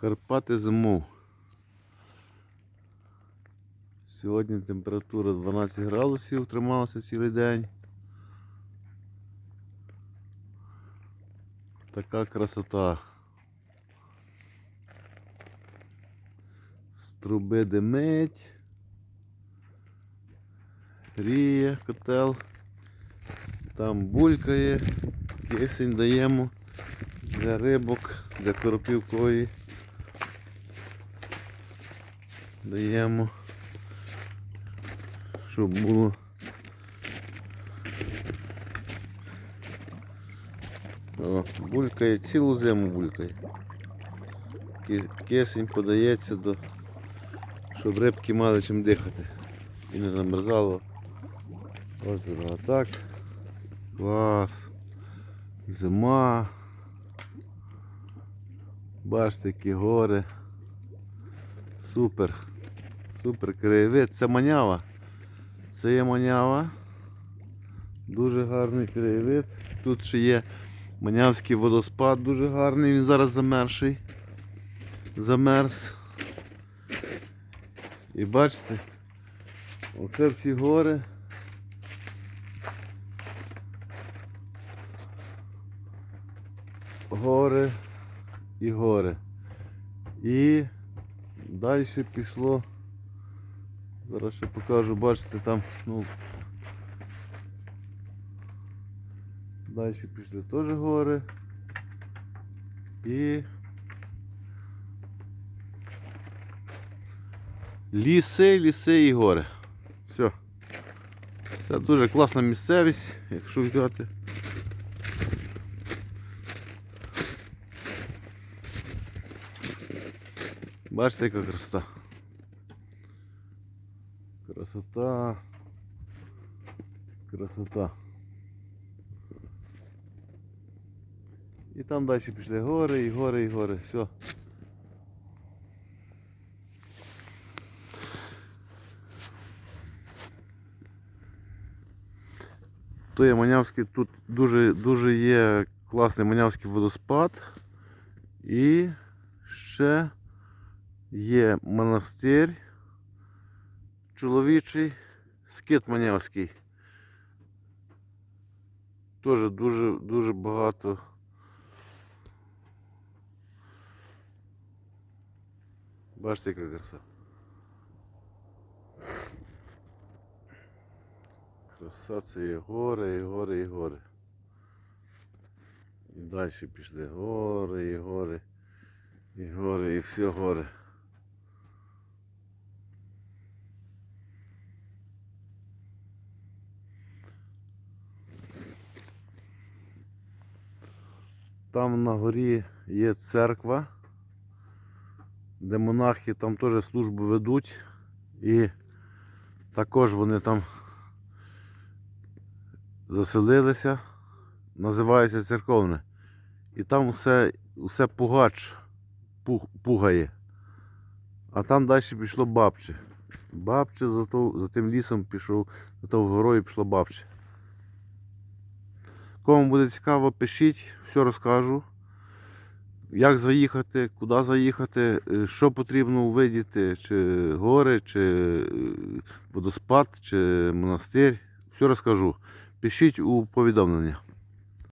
Карпати зимов. Сьогодні температура 12 градусів трималася цілий день. Така красота. З труби димить. Гріє котел. Там булькає. Кисень даємо для рибок, для коропівкової. Даємо, щоб було. О, булькає, цілу зиму булькає. Ки- Кисень подається до, щоб рибки мали чим дихати. І не замерзало. Ось воно так. Клас. Зима. Бачите, які гори. Супер. Супер краєвид. Це манява. Це є манява. Дуже гарний краєвид. Тут ще є манявський водоспад дуже гарний. Він зараз замерший. Замерз. І бачите, оце всі гори. Гори і гори. І далі пішло. Зараз ще покажу, бачите, там, ну. Далі пішли теж гори. І ліси, ліси і гори. Все. Це дуже класна місцевість, якщо взяти. Бачите, яка красота. Красота. Красота. І там далі пішли гори, і гори, і гори. Все. То є Манявський, тут дуже, дуже є класний Манявський водоспад. І ще є монастир чоловічий, скит Манявський. Теж дуже, дуже багато. Бачите, яка краса. Краса це і гори, і гори, і гори. І далі пішли гори, і гори, і гори, і все гори. Там на горі є церква, де монахи там теж службу ведуть. І також вони там заселилися, називається церковне. І там все, все пугач пугає. А там далі пішло бабче. Бабче за, то, за тим лісом пішов, за тою горою пішло бабче. Кому буде цікаво, пишіть, все розкажу. Як заїхати, куди заїхати, е, що потрібно увидіти, чи гори, чи е, водоспад, чи монастир. Все розкажу. Пишіть у повідомлення.